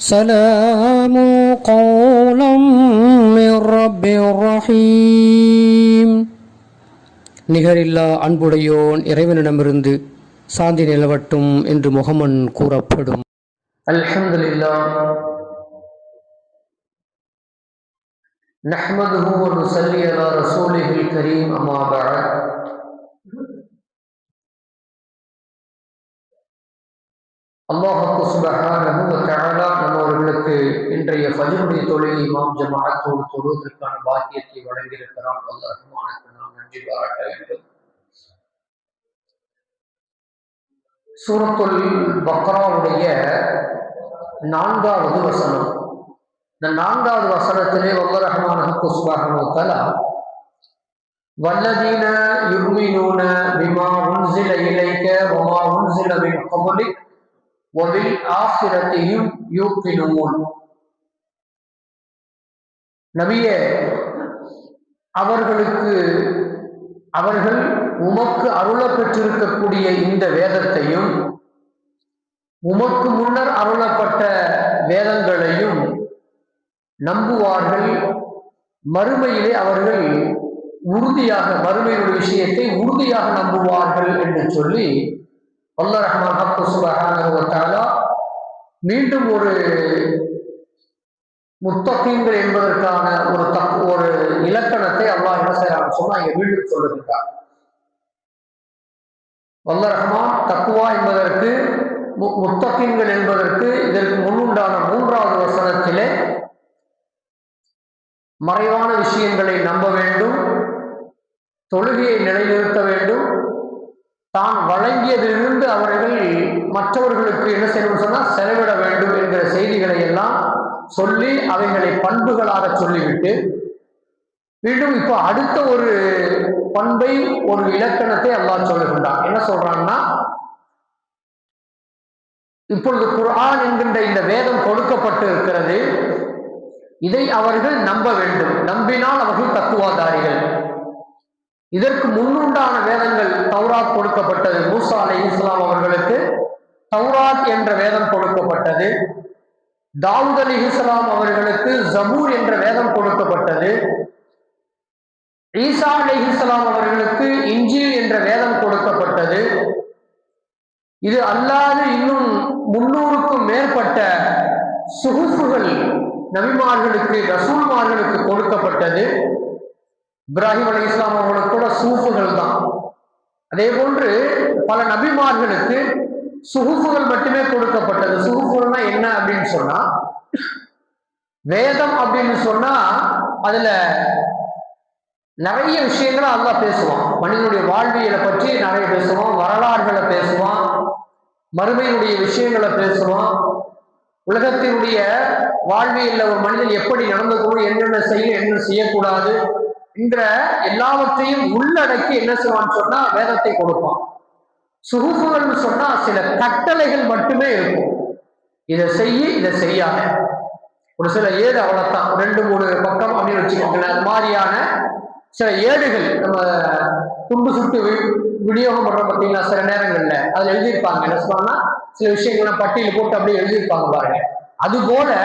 سلام قولا من رب رحيم நிகரில்லா அன்புடையோன் இறைவனிடமிருந்து சாந்தி நிலவட்டும் என்று முகமன் கூறப்படும் அல்ஹம்துலில்லா نحمده ونصلي على رسوله الكريم أما بعد அல்லாஹுக்கு சுபகானு தகலா நம்மவர்களுக்கு இன்றைய பதினுடைய தொழில் இமாம் ஜமாத்தோடு தொழுவதற்கான பாக்கியத்தை வழங்கியிருக்கிறான். அல்லாஹுமானுக்கு நாம் நன்றி பாராட்ட வேண்டும் சூரத்துல் பக்ராவுடைய நான்காவது வசனம். இந்த நான்காவது வசனத்திலே வல்லரஹமான குஸ்பாகனோத்தலா வல்லதீன யுக்மினூன விமா உன்சில இலைக்க வமா உன்சில மின் கபலிக் ஆசிரத்தையும் யூக்கினுமோன் நபிய அவர்களுக்கு அவர்கள் உமக்கு அருள பெற்றிருக்கக்கூடிய இந்த வேதத்தையும் உமக்கு முன்னர் அருளப்பட்ட வேதங்களையும் நம்புவார்கள். மறுமையிலே அவர்கள் உறுதியாக மறுமையுடைய விஷயத்தை உறுதியாக நம்புவார்கள் என்று சொல்லி அல்ல ரஹ்மான் ஹக்கு சுபஹானா மீண்டும் ஒரு முத்தகீன்கள் என்பதற்கான ஒரு தக் ஒரு இலக்கணத்தை அல்லாஹ் என்ன செய்யறாங்க சொன்னா இங்க மீண்டும் சொல்லுகின்றார் வல்ல ரஹ்மான் தக்குவா என்பதற்கு முத்தகீன்கள் என்பதற்கு இதற்கு முன்னுண்டான மூன்றாவது வசனத்திலே மறைவான விஷயங்களை நம்ப வேண்டும் தொழுகையை நிலைநிறுத்த வேண்டும் தான் வழங்கியதிலிருந்து அவர்கள் மற்றவர்களுக்கு என்ன செய்யணும் சொன்னால் செலவிட வேண்டும் என்கிற செய்திகளை எல்லாம் சொல்லி அவைகளை பண்புகளாக சொல்லிவிட்டு மீண்டும் இப்போ அடுத்த ஒரு பண்பை ஒரு இலக்கணத்தை அல்லாஹ் சொல்லுகின்றான். என்ன சொல்றான்னா இப்பொழுது குரான் என்கின்ற இந்த வேதம் கொடுக்கப்பட்டு இருக்கிறது. இதை அவர்கள் நம்ப வேண்டும். நம்பினால் அவர்கள் தக்குவாதாரிகள். இதற்கு முன்னுண்டான வேதங்கள் தௌராத் கொடுக்கப்பட்டது. மூசா அலை இஸ்லாம் அவர்களுக்கு தௌராத் என்ற வேதம் கொடுக்கப்பட்டது. தாவூத் அலி இஸ்லாம் அவர்களுக்கு ஜபூர் என்ற வேதம் கொடுக்கப்பட்டது. ஈசா அலி இஸ்லாம் அவர்களுக்கு இஞ்சில் என்ற வேதம் கொடுக்கப்பட்டது. இது அல்லாது இன்னும் முன்னூறுக்கும் மேற்பட்ட சுகுசுகள் நபிமார்களுக்கு ரசூல்மார்களுக்கு கொடுக்கப்பட்டது. இப்ராஹிம் அலி இஸ்லாம் அவர்களுக்கு கூட சூஃபுகள் தான். அதே போன்று பல நபிமார்களுக்கு சுகுஃபுகள் மட்டுமே கொடுக்கப்பட்டது. சுகுஃபுகள்னா என்ன அப்படின்னு சொன்னா வேதம் அப்படின்னு சொன்னா அதுல நிறைய விஷயங்களை அல்லா பேசுவான். மனிதனுடைய வாழ்வியலை பற்றி நிறைய பேசுவான் வரலாறுகளை பேசுவான் மறுமையினுடைய விஷயங்களை பேசுவான். உலகத்தினுடைய வாழ்வியல்ல ஒரு மனிதன் எப்படி நடந்துக்கணும் என்னென்ன செய்ய என்ன செய்யக்கூடாது என்ற எல்லாவற்றையும் உள்ளடக்கி என்ன செய்வான்னு சொன்னா வேதத்தை கொடுப்பான். சுகுப்புகள்னு சொன்னா சில கட்டளைகள் மட்டுமே இருக்கும். இதை செய்ய இதை செய்யாத. ஒரு சில ஏடு அவ்வளவுதான். ரெண்டு மூணு பக்கம் அப்படின்னு வச்சுக்கோங்களேன். அது மாதிரியான சில ஏடுகள் நம்ம துண்டு சுட்டு விநியோகம் பண்ற பார்த்தீங்களா? சில நேரங்கள்ல. அதுல எழுதியிருப்பாங்க. என்ன சொன்னா சில விஷயங்களை பட்டியல் போட்டு அப்படியே எழுதியிருப்பாங்க பாருங்க. அது போல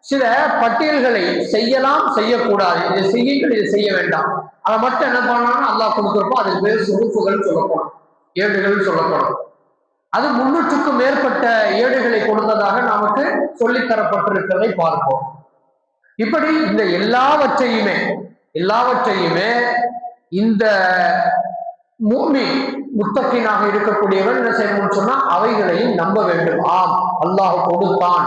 சில பட்டியல்களை செய்யலாம் செய்யக்கூடாது. இதை செய்யுங்கள் இதை செய்ய வேண்டாம். அதை மட்டும் என்ன பண்ணாலும் அல்லாஹ் கொடுத்துருப்போம் அதுக்கு பேர் சுருப்புகள் சொல்லப்படும். ஏடுகள் சொல்லப்படும். அது முன்னூற்றுக்கும் மேற்பட்ட ஏடுகளை கொடுத்ததாக நமக்கு சொல்லித்தரப்பட்டிருக்கிறதை பார்ப்போம். இப்படி இந்த எல்லாவற்றையுமே எல்லாவற்றையுமே இந்த மூமி முத்தக்கினாக இருக்கக்கூடியவன் என்ன செய்யணும்னு சொன்னா அவைகளையும் நம்ப வேண்டும். ஆம் அல்லாஹ் கொடுத்தான்.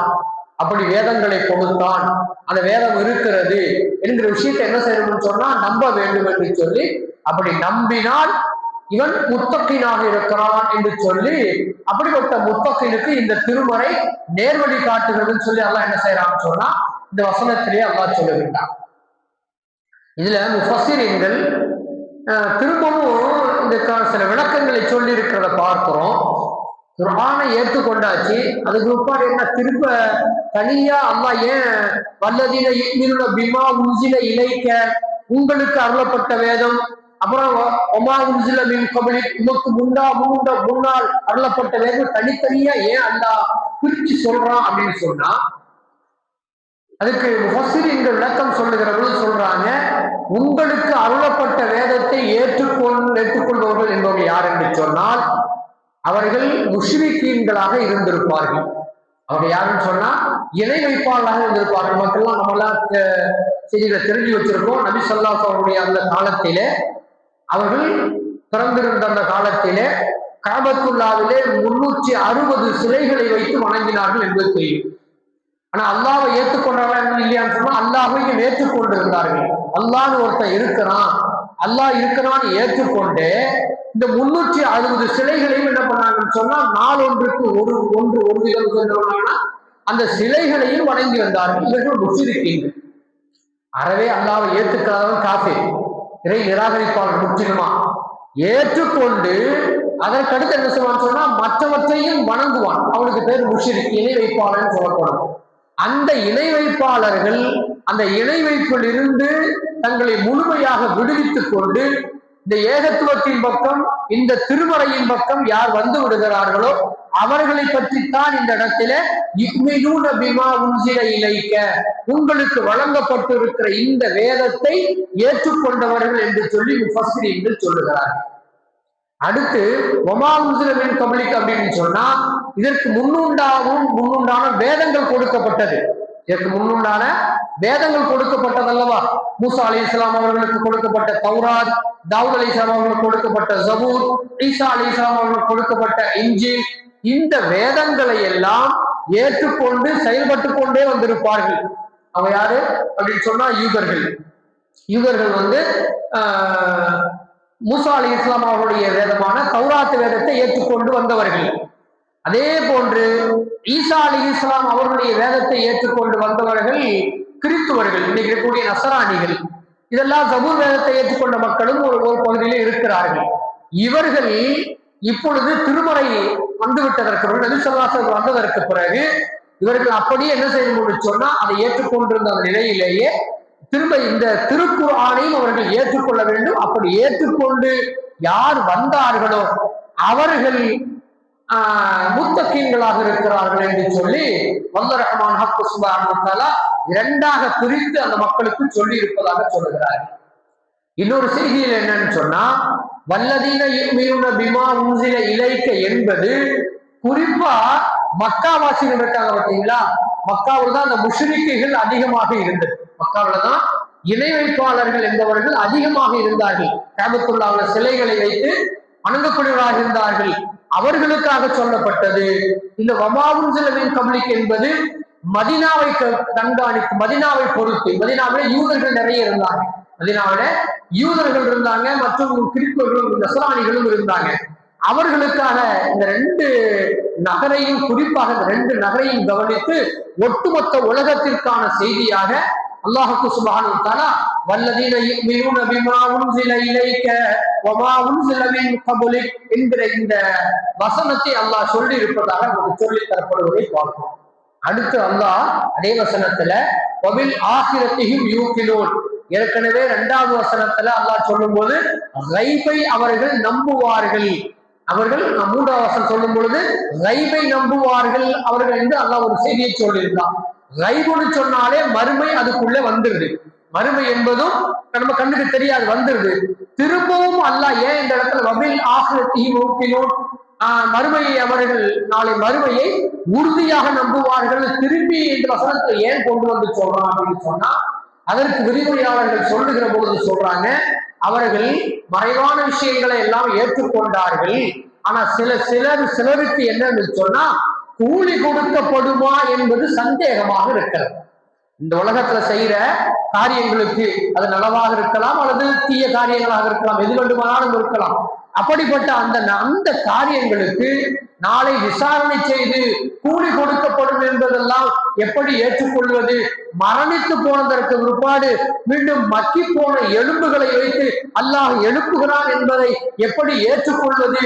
அப்படி வேதங்களை கொடுத்தான். அந்த வேதம் இருக்கிறது என்கிற விஷயத்தை என்ன செய்யணும்னு சொன்னா நம்ப வேண்டும் என்று சொல்லி அப்படி நம்பினால் இவன் முத்தக்கினாக இருக்கிறான் என்று சொல்லி அப்படிப்பட்ட முத்தக்கினுக்கு இந்த திருமறை நேர்வழி காட்டுகிறதுன்னு சொல்லி அல்லாஹ் என்ன செய்யறான்னு சொன்னா இந்த வசனத்திலேயே அல்லாஹ் சொல்லுகின்றான் இதுல முஃபசிரியங்கள் திரும்பவும் இதுக்கான சில விளக்கங்களை சொல்லி இருக்கிறத பார்க்கிறோம். குரானை ஏற்றுக்கொண்டாச்சு. அதுக்கு பிற்பாடு என்ன திரும்ப தனியா அம்மா ஏன் வல்லதில இமிருன பிமா உஞ்சில இலைக்க உங்களுக்கு அருளப்பட்ட வேதம் அப்புறம் ஒமா உஞ்சில மின் கபலி உமக்கு முண்டா முன்ன முன்னால் அருளப்பட்ட வேதம் தனித்தனியா ஏன் அல்லா பிரிச்சு சொல்றான் அப்படின்னு சொன்னா அதுக்கு முஃபஸ்ஸிரீன்கள் விளக்கம் சொல்லுகிறவர்கள் சொல்றாங்க உங்களுக்கு அருளப்பட்ட வேதத்தை ஏற்றுக்கொள் ஏற்றுக்கொள்பவர்கள் என்பவர்கள் யார்? என்று சொன்னால் அவர்கள் முஷ்ரிகீன்களாக இருந்திருப்பார்கள். அவங்க யாருன்னு சொன்னா இணை வைப்பாளராக இருந்திருப்பார்கள். மக்கள்லாம் நம்மளாம் செய்திகளை தெரிஞ்சு வச்சிருக்கோம். நபி சொல்லாஸ் அவருடைய அந்த காலத்திலே அவர்கள் பிறந்திருந்த அந்த காலத்திலே காபத்துல்லாவிலே முன்னூற்றி அறுபது சிலைகளை வைத்து வணங்கினார்கள் என்பது தெரியும். ஆனா அல்லாவை ஏற்றுக்கொண்டார்கள் இல்லையான்னு சொன்னா அல்லாஹையும் ஏற்றுக்கொண்டிருந்தார்கள். அல்லான்னு ஒருத்தன் இருக்கிறான். அல்லாஹ் இருக்கிறான் ஏற்றுக்கொண்டு இந்த முன்னூற்றி அறுபது சிலைகளையும் என்ன பண்ணாங்கன்னு சொன்னா நாளொன்றுக்கு ஒரு ஒன்று ஒரு விதம் அந்த சிலைகளையும் வணங்கி வந்தார்கள். இவர்கள் முற்றிருக்கீங்க அறவே அல்லாவை ஏற்றுக்காதவன் காஃபி இறை நிராகரிப்பாளர் முற்றிலுமா? ஏற்றுக்கொண்டு அதற்கடுத்து என்ன சொல்லுவான்னு சொன்னா மற்றவற்றையும் வணங்குவான். அவனுக்கு பேர் முஷிரிக் இணை வைப்பாளன் சொல்லப்படும் அந்த இணை வைப்பாளர்கள் அந்த இணை வைப்பில் இருந்து தங்களை முழுமையாக விடுவித்துக் கொண்டு இந்த ஏகத்துவத்தின் பக்கம் இந்த திருமறையின் பக்கம் யார் வந்து விடுகிறார்களோ அவர்களை பற்றித்தான் இந்த இடத்துல இக்மினூன பிமா உன்சில இழைக்க உங்களுக்கு வழங்கப்பட்டிருக்கிற இந்த வேதத்தை ஏற்றுக்கொண்டவர்கள் என்று சொல்லி முஃபஸ்ரீன்கள் சொல்லுகிறார்கள். அடுத்து ஒமா முஸ்லிமின் கபலிக் அப்படின்னு சொன்னா இதற்கு முன்னுண்டாகவும் முன்னுண்டான வேதங்கள் கொடுக்கப்பட்டது. இதற்கு முன்னுண்டான வேதங்கள் கொடுக்கப்பட்டதல்லவா? மூசா அலி இஸ்லாம் அவர்களுக்கு கொடுக்கப்பட்ட தௌராத் தாவூத் அலி இஸ்லாம் அவர்களுக்கு கொடுக்கப்பட்ட ஜபூர் ஈசா அலி இஸ்லாம் அவர்களுக்கு கொடுக்கப்பட்ட இஞ்சி இந்த வேதங்களை எல்லாம் ஏற்றுக்கொண்டு செயல்பட்டு கொண்டே வந்திருப்பார்கள். அவங்க யாரு? அப்படின்னு சொன்னா யூதர்கள். யூதர்கள் வந்து மூசா அலி இஸ்லாம் அவருடைய வேதமான சௌராத்து வேதத்தை ஏற்றுக்கொண்டு வந்தவர்கள். அதே போன்று ஈசா அலி இஸ்லாம் அவர்களுடைய வேதத்தை ஏற்றுக்கொண்டு வந்தவர்கள் கிறித்துவர்கள் இன்னைக்கு இருக்கக்கூடிய நசராணிகள். இதெல்லாம் சபூர் வேதத்தை ஏற்றுக்கொண்ட மக்களும் ஒரு ஒரு பகுதியிலே இருக்கிறார்கள். இவர்கள் இப்பொழுது திருமறை வந்துவிட்டதற்கு நபிசல்லாசர் வந்ததற்கு பிறகு இவர்கள் அப்படியே என்ன செய்ய சொன்னா அதை ஏற்றுக்கொண்டிருந்த அந்த நிலையிலேயே திரும்ப இந்த திருக்குறானையும் அவர்கள் ஏற்றுக்கொள்ள வேண்டும். அப்படி ஏற்றுக்கொண்டு யார் வந்தார்களோ அவர்கள் முத்தக்கீன்களாக இருக்கிறார்கள் என்று சொல்லி வல்ல ரஹ்மான் ஹக்கு இரண்டாக பிரித்து அந்த மக்களுக்கு சொல்லி இருப்பதாக சொல்லுகிறார்கள் இன்னொரு செய்தியில் என்னன்னு சொன்னா வல்லதீன பிமா உஞ்சில இலைக்க என்பது குறிப்பா மக்காவாசிகள் இருக்காங்க பார்த்தீங்களா? மக்காவில் தான் அந்த முஷ்ரிக்கைகள் அதிகமாக இருந்தது. மக்காவில் தான் இணை வைப்பாளர்கள் என்பவர்கள் அதிகமாக இருந்தார்கள். கேபத்துள்ளாவில் சிலைகளை வைத்து வணங்கக்கூடியவராக இருந்தார்கள். அவர்களுக்காக சொல்லப்பட்டது. இந்த வமாவும் சிலவின் கபலிக் என்பது மதினாவை கண்காணித்து மதினாவை பொறுத்து மதினாவில யூதர்கள் நிறைய இருந்தாங்க. மதினாவில யூதர்கள் இருந்தாங்க மற்றும் கிறிஸ்தவர்களும் நசராணிகளும் இருந்தாங்க. அவர்களுக்காக இந்த ரெண்டு நகரையும் குறிப்பாக இந்த ரெண்டு நகரையும் கவனித்து ஒட்டுமொத்த உலகத்திற்கான செய்தியாக அல்லாஹுக்கு சுபானு தாலா வல்லதீன யுமினூன பிமா உன்சில இலைக்க வமா உன்சில மின் கபுலிக் என்கிற இந்த வசனத்தை அல்லாஹ் சொல்லி இருப்பதாக நமக்கு சொல்லி தரப்படுவதை பார்ப்போம். அடுத்து அல்லாஹ் அதே வசனத்துல வபில் ஆசிரத்தையும் யூக்கினோன் ஏற்கனவே இரண்டாவது வசனத்துல அல்லாஹ் சொல்லும் போது ரைபை அவர்கள் நம்புவார்கள். அவர்கள் மூன்றாவது வசனம் சொல்லும் பொழுது ரைபை நம்புவார்கள் அவர்கள் என்று அல்லாஹ் ஒரு செய்தியை சொல்லியிருந்தான். ரைபுன்னு சொன்னாலே மறுமை அதுக்குள்ளே வந்துடுது மறுமை என்பதும் நம்ம கண்ணுக்கு தெரியாது வந்துடுது திரும்பவும் அல்ல ஏன் இந்த இடத்துல வபில் ஆசிரியத்தையும் மறுமையை அவர்கள் நாளை மறுமையை உறுதியாக நம்புவார்கள். திரும்பி இந்த வசனத்தை ஏன் கொண்டு வந்து சொல்றான் அப்படின்னு சொன்னா அதற்கு விரிவுரையாளர்கள் சொல்லுகிற பொழுது சொல்றாங்க அவர்கள் மறைவான விஷயங்களை எல்லாம் ஏற்றுக்கொண்டார்கள். ஆனா சில சிலர் சிலருக்கு என்னன்னு சொன்னா கூலி கொடுக்கப்படுமா என்பது சந்தேகமாக இருக்கிறது. இந்த உலகத்துல செய்யற காரியங்களுக்கு அது நலவாக இருக்கலாம் அல்லது தீய காரியங்களாக இருக்கலாம். எது வேண்டுமானாலும் இருக்கலாம். அப்படிப்பட்ட அந்த அந்த காரியங்களுக்கு நாளை விசாரணை செய்து கூலி கொடுக்கப்படும் என்பதெல்லாம் எப்படி ஏற்றுக்கொள்வது? மரணித்து போனதற்கு பிற்பாடு மீண்டும் மக்கி போன எலும்புகளை வைத்து அல்லாஹ் எழுப்புகிறான் என்பதை எப்படி ஏற்றுக்கொள்வது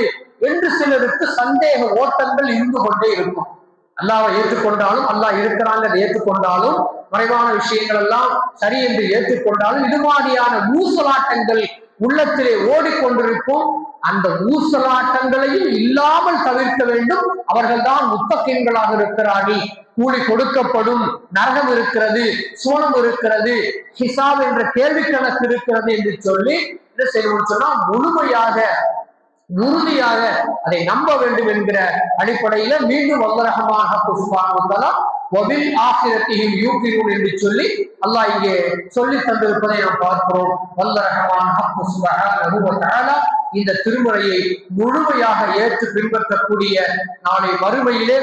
என்று சிலருக்கு சந்தேக ஓட்டங்கள் இருந்து கொண்டே இருக்கும். அல்லாவை ஏற்றுக்கொண்டாலும் அல்லாஹ் இருக்கிறாங்க ஏற்றுக்கொண்டாலும் மறைவான விஷயங்கள் எல்லாம் சரி என்று ஏற்றுக்கொண்டாலும் இது மாதிரியான ஊசலாட்டங்கள் உள்ளத்திலே ஓடிக்கொண்டிருக்கும். அந்த ஊசலாட்டங்களையும் இல்லாமல் தவிர்க்க வேண்டும். அவர்கள்தான் முத்தகீன்களாக இருக்கிறார்கள். கூலி கொடுக்கப்படும் நரகம் இருக்கிறது சோனம் இருக்கிறது ஹிசாப் என்ற கேள்வி கணக்கு இருக்கிறது என்று சொல்லி என்ன செய்யணும்னு சொன்னா முழுமையாக உறுதியாக அதை நம்ப வேண்டும் என்கிற அடிப்படையில மீண்டும் வல்லரகமாக புஷ்பானுத்தலாம் ஒபில் ஆசிரத்தையும் என்று சொல்லி அல்லாஹ் இங்கே சொல்லி தந்திருப்பதை நாம் பார்க்கிறோம். வல்லரகமான புஷ்பா இந்த திருமுறையை முழுமையாக ஏற்று பின்பற்றக்கூடிய நாளை மறுமையிலே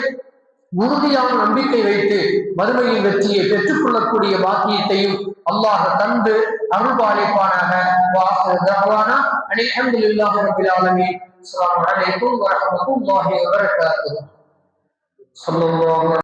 உறுதியான நம்பிக்கை வைத்து மறுமையின் வெற்றியை பெற்றுக் கொள்ளக்கூடிய பாக்கியத்தையும் அல்லாஹ் தந்து அருள்பாலிப்பானாக வாசகவானா அல்ஹம்துலில்லாஹி ரப்பில் ஆலமீன். அஸ்ஸலாமு அலைக்கும் வரஹ்மத்துல்லாஹி வபரகாத்துஹு ஸல்லல்லாஹு